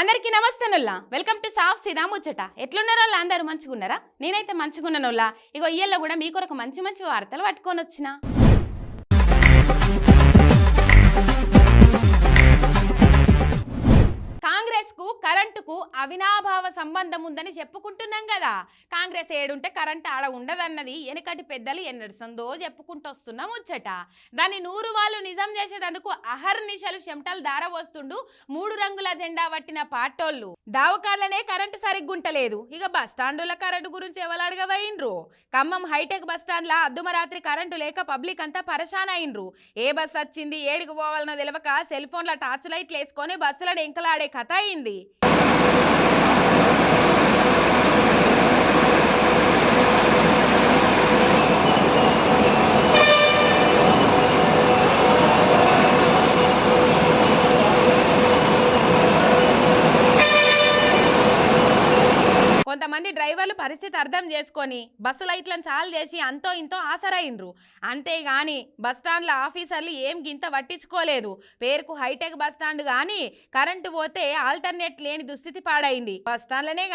అందరికీ నమస్తేనుల్లా welcome to సాఫ్ సీదా ముచ్చట ఎట్లున్నారో అందరూ మంచిగున్నారా? నేనైతే మంచిగున్నానుల్లా ఇగో ఇయ్యల్లో కూడా మీ కొరకు మంచి మంచి వార్తలు పట్టుకొని వచ్చిన. కు కరెంటుకు అవినాభావ సంబంధం ఉందని చెప్పుకుంటున్నాం కదా. కాంగ్రెస్ ఏడుంటే కరెంట్ ఆడ ఉండదన్నది వెనుకటి పెద్దలు ఎన్నిసందో చెప్పుకుంటొస్తున్నాం ముచ్చట. దాన్ని నూరు వాళ్ళు నిజం చేసేటందుకు అహర్నిశలు చెమటలు దారవోస్తుండు మూడు రంగుల జెండా పట్టిన పాటోళ్ళు. దావకాలనే కరెంటు సరిగ్గుంటలేదు. ఇక బస్ స్టాండుల కరెంటు గురించి ఎవరు పోయిండ్రు ఖమ్మం హైటెక్ బస్ స్టాండ్ల అద్దుమరాత్రి కరెంటు లేక పబ్లిక్ అంతా పరేషాన్ అయిండ్రు ఏ బస్ వచ్చింది ఏడికి పోవాలనో తెలియక సెల్ ఫోన్ల టార్చ్ లైట్లు వేసుకొని బస్సులను ఎంకలాడే కథ అయింది. 里。కొంతమంది డ్రైవర్లు పరిస్థితి అర్థం చేసుకొని బస్సు లైట్లను చాలు చేసి అంతో ఇంతో ఆసరైండ్రు అంతేగాని బస్ స్టాండ్ల ఆఫీసర్లు ఏం గింత పట్టించుకోలేదు. పేరుకు హైటెక్ బస్ స్టాండ్ కానీ కరెంటు పోతే ఆల్టర్నేట్ లేని దుస్థితి పాడైంది. బస్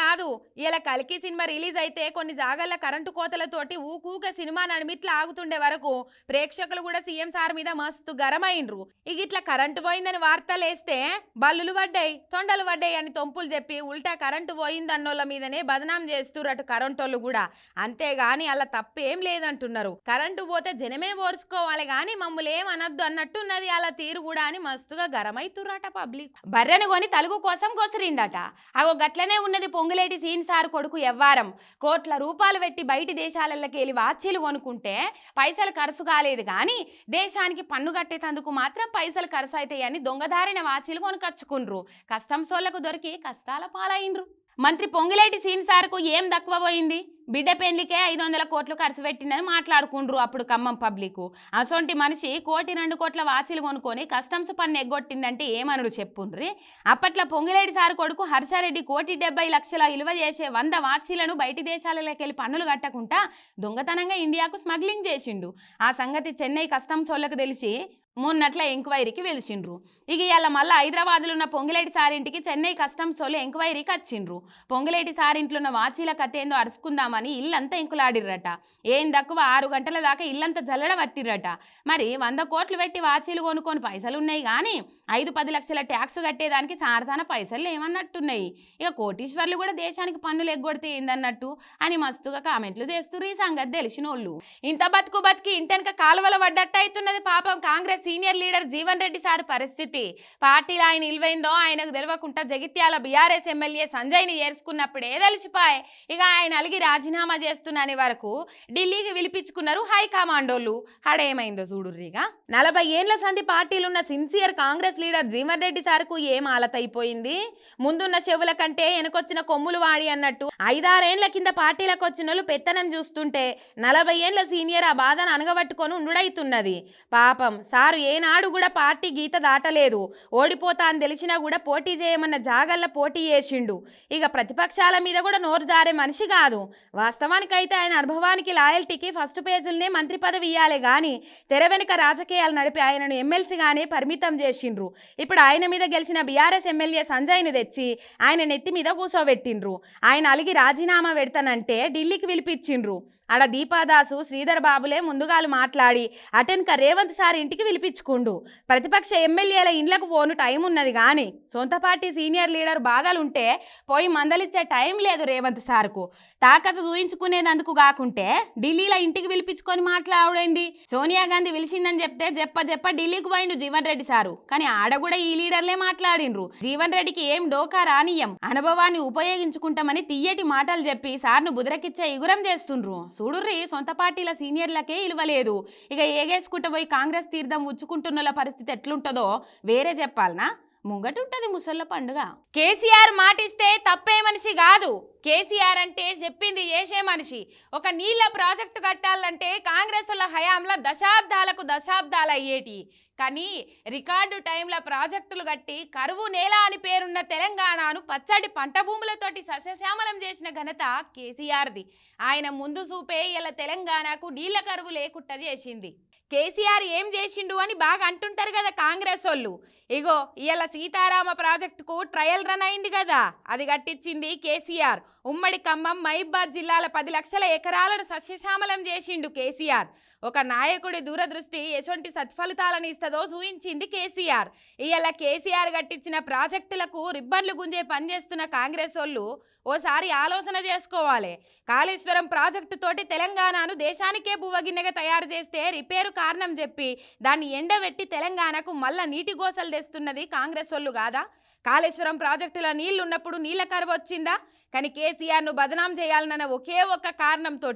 కాదు ఇలా కలికి సినిమా రిలీజ్ అయితే కొన్ని జాగాల కరెంటు కోతలతోటి ఊకూక సినిమా నడిమిట్లా ఆగుతుండే వరకు ప్రేక్షకులు కూడా సీఎం సార్ మీద మస్తు గరమైండ్రు ఇక ఇట్లా కరెంటు పోయిందని వార్తలు వేస్తే బల్లులు పడ్డాయి తొండలు పడ్డాయి అని తొంపులు చెప్పి ఉల్టా కరెంటు పోయిందన్నోళ్ళ మీదనే బదనా చేస్తున్నారు అటు కరెంటోళ్ళు కూడా. అంతేగాని అలా తప్పేం లేదంటున్నారు. కరెంటు పోతే జనమే ఓర్చుకోవాలి గాని మమ్మల్ని ఏం అన్నట్టు అన్నట్టున్నది అలా తీరు కూడా అని మస్తుగా గరమైతుర్రట పబ్లిక్. బర్రెను కొని తలుగు కోసం కొసిరిండట. అగో గట్లనే ఉన్నది పొంగులేటి సీన్ సార్ కొడుకు ఎవ్వారం. కోట్ల రూపాయలు పెట్టి బయటి దేశాలకి వెళ్ళి వాచీలు కొనుక్కుంటే పైసలు ఖర్చు కాలేదు కానీ దేశానికి పన్ను కట్టేటందుకు మాత్రం పైసలు ఖర్చు అవుతాయని దొంగదారిన వాచీలు కొనుకొచ్చుకుండ్రు. కస్టమ్స్ వాళ్ళకు దొరికి కష్టాల పాలైండ్రు. మంత్రి పొంగిలేటి సీన్ సార్కు ఏం తక్కువ పోయింది? బిడ్డ పెళ్ళికే ఐదు వందల కోట్లు ఖర్చు పెట్టిందని మాట్లాడుకుండ్రు అప్పుడు ఖమ్మం పబ్లిక్ అసొంటి మనిషి కోటి రెండు కోట్ల వాచీలు కొనుక్కొని కస్టమ్స్ పన్ను ఎగ్గొట్టిందంటే ఏమనుడు చెప్పుండ్రి? అప్పట్లో పొంగిలేడి సార్ కొడుకు హర్షారెడ్డి కోటి డెబ్బై లక్షల విలువ చేసే వంద వాచీలను బయటి దేశాలలోకి వెళ్ళి పన్నులు కట్టకుండా దొంగతనంగా ఇండియాకు స్మగ్లింగ్ చేసిండు. ఆ సంగతి చెన్నై కస్టమ్స్ వాళ్ళకు తెలిసి మొన్నట్ల ఎంక్వైరీకి పిలిచిండ్రు ఇక ఇవాళ మళ్ళీ హైదరాబాద్లో ఉన్న పొంగిలేటి సారింటికి చెన్నై కస్టమ్స్ వాళ్ళు ఎంక్వైరీకి వచ్చిండ్రు. పొంగిలేటి సారింట్లో ఉన్న వాచీల కథ ఏందో అరుచుకుందామని ఇల్లంతా ఎంకులాడిర్రట. ఏం తక్కువ ఆరు గంటల దాకా ఇల్లంతా జల్లడ పట్టిర్రట. మరి వంద కోట్లు పెట్టి వాచీలు కొనుక్కొని పైసలు ఉన్నాయి కానీ ఐదు పది లక్షల ట్యాక్స్ కట్టేదానికి సారదాన పైసలు ఏమన్నట్టున్నాయి ఇక కోటీశ్వర్లు కూడా దేశానికి పన్నులు ఎగ్గొడితే ఏందన్నట్టు అని మస్తుగా కామెంట్లు చేస్తున్నారు ఈ సంగతి తెలిసిన వాళ్ళు ఇంత బతుకు బతికి ఇంటెనక కాలువల పడ్డట్టు అవుతున్నది పాపం Congress senior leader Jeevan Reddy sir పరిస్థితి. పార్టీలో ఆయన నిలువైందో ఆయనకు తెలియకుండా జగిత్యాల బీఆర్ఎస్ ఎమ్మెల్యే సంజయ్ని చేర్చుకున్నప్పుడే తెలిసిపాయ్ ఇక ఆయన అలిగి రాజీనామా చేస్తున్నాని వరకు ఢిల్లీకి పిలిపించుకున్నారు హైకమాండోళ్ళు. హడేమైందో చూడుర్రిగా. నలభై ఏండ్ల సంధి పార్టీలున్న sincere Congress leader Jeevan Reddy సార్కు ఏం ఆలతైపోయింది? ముందున్న చెవుల కంటే వెనకొచ్చిన కొమ్ములు వాడి అన్నట్టు ఐదారేండ్ల కింద పార్టీలకు వచ్చిన వాళ్ళు పెత్తనం చూస్తుంటే నలభై ఏండ్ల సీనియర్ ఆ బాధను అనగబట్టుకొని ఉండుడైతున్నది. పాపం సార్ ఏనాడు కూడా పార్టీ గీత దాటలేదు. ఓడిపోతా అని తెలిసినా కూడా పోటీ చేయమన్న జాగల్ల పోటీ చేసిండు. ఇక ప్రతిపక్షాల మీద కూడా నోరు జారే మనిషి కాదు. వాస్తవానికైతే ఆయన అనుభవానికి లాయల్టీకి ఫస్ట్ పేజీలనే మంత్రి పదవి ఇవ్వాలి కానీ తెర వెనుక రాజకీయాలు నడిపి ఆయనను ఎమ్మెల్సీగానే పరిమితం చేసిండ్రు. ఇప్పుడు ఆయన మీద గెలిచిన బీఆర్ఎస్ ఎమ్మెల్యే సంజయ్ని తెచ్చి ఆయన నెత్తి మీద కూసోబెట్టిండ్రు. ఆయన అలిగి రాజీనామా పెడతానంటే ఢిల్లీకి పిలిపించిండ్రు. ఆడ దీపాదాసు శ్రీధర్ బాబులే ముందుగాలు మాట్లాడి అటెన్క రేవంత్ సార్ ఇంటికి పిలిపించుకుండు. ప్రతిపక్ష ఎమ్మెల్యేల ఇండ్లకు పోను టైం ఉన్నది కానీ సొంత పార్టీ సీనియర్ లీడర్ బాధలుంటే పోయి మందలిచ్చే టైం లేదు రేవంత్ సార్కు. తాకత చూయించుకునేందుకు కాకుంటే ఢిల్లీలో ఇంటికి పిలిపించుకొని మాట్లాడండి సోనియా గాంధీ పిలిచిందని చెప్తే చెప్ప చెప్ప ఢిల్లీకి పోయిండు జీవన్ రెడ్డి సారు. కానీ ఆడ కూడా ఈ లీడర్లే మాట్లాడిండ్రు. జీవన్ రెడ్డికి ఏం డోకా రానియం అనుభవాన్ని ఉపయోగించుకుంటామని తీయటి మాటలు చెప్పి సార్ను బుదరకిచ్చే ఇగురం చేస్తుండ్రు. చూడుర్రి సొంత పార్టీల సీనియర్లకే ఇలువలేదు ఇక ఏగేసుకుంటూ పోయి కాంగ్రెస్ తీర్థం ఉచ్చుకుంటున్న పరిస్థితి ఎట్లుంటుందో వేరే చెప్పాలనా? ముంగటుంటది ముసళ్ళ పండుగ. కేసీఆర్ మాటిస్తే తప్పే మనిషి కాదు. కేసీఆర్ అంటే చెప్పింది చేసే మనిషి. ఒక నీళ్ళ ప్రాజెక్టు కట్టాలంటే కాంగ్రెస్ హయాంలో దశాబ్దాలకు దశాబ్దాలు అయ్యేటి కానీ రికార్డు టైంలో ప్రాజెక్టులు కట్టి కరువు నేల అని పేరున్న తెలంగాణను పచ్చడి పంట భూములతోటి సస్యశ్యామలం చేసిన ఘనత కేసీఆర్ది. ఆయన ముందు చూపే ఇలా తెలంగాణకు నీళ్ళ కరువు లేకుండా చేసింది. కేసీఆర్ ఏం చేసిండు అని బాగా అంటుంటారు కదా కాంగ్రెస్ వాళ్ళు. ఇగో ఇవాళ సీతారామ ప్రాజెక్టుకు ట్రయల్ రన్ అయింది కదా. అది కట్టించింది కేసీఆర్. ఉమ్మడి ఖమ్మం మహిబాద్ జిల్లాల పది లక్షల ఎకరాలను సస్యశ్యామలం చేసిండు కేసీఆర్. ఒక నాయకుడి దూరదృష్టి ఎటువంటి సత్ఫలితాలను ఇస్తుందో చూయించింది కేసీఆర్. ఇవాళ కేసీఆర్ కట్టించిన ప్రాజెక్టులకు రిబ్బన్లు గుంజే పనిచేస్తున్న కాంగ్రెస్ వాళ్ళు ఓసారి ఆలోచన చేసుకోవాలి. కాళేశ్వరం ప్రాజెక్టు తోటి తెలంగాణను దేశానికే బువ్వగిన్నెగా తయారు చేస్తే రిపేరు కారణం చెప్పి దాన్ని ఎండబెట్టి తెలంగాణకు మళ్ళా నీటి గోసలు తెస్తున్నది కాంగ్రెస్ వాళ్ళు కాదా? కాళేశ్వరం ప్రాజెక్టుల నీళ్ళున్నప్పుడు నీళ్ళ కరువు వచ్చిందా? కానీ కేసీఆర్ను బదనాం చేయాలన్న ఒకే ఒక్క కారణంతో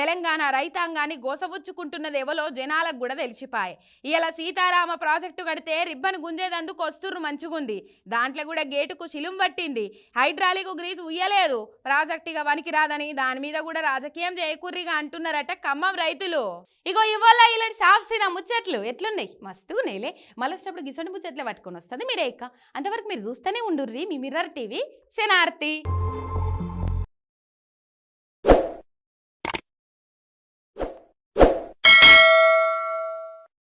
తెలంగాణ రైతాంగాన్ని గోసవుచ్చుకుంటున్నది ఎవలో జనాలకు కూడా తెలిసిపాయి. ఇలా సీతారామ ప్రాజెక్టు కడితే రిబ్బన్ గుంజేదందుకు వస్తుర్రు మంచిగుంది. దాంట్లో కూడా గేటుకు శిలుం పట్టింది. Hydraulic grease ఉయ్యలేదు. ప్రాజెక్ట్ ఇక వనికి రాదని దాని మీద కూడా రాజకీయం చేయకుర్రిగా అంటున్నారట ఖమ్మం రైతులు. ఇగో ఇవాళ ఇలాంటి సాఫ్ సీనా ముచ్చట్లు ఎట్లున్నాయి? మస్తు నేలే మళ్ళొచ్చినప్పుడు గిసొంటి ముచ్చట్లు పట్టుకొని వస్తుంది మీరే ఇక. అంతవరకు మీరు చూస్తూనే ఉండుర్రి మీ మిర్రర్ టీవీ. शनारती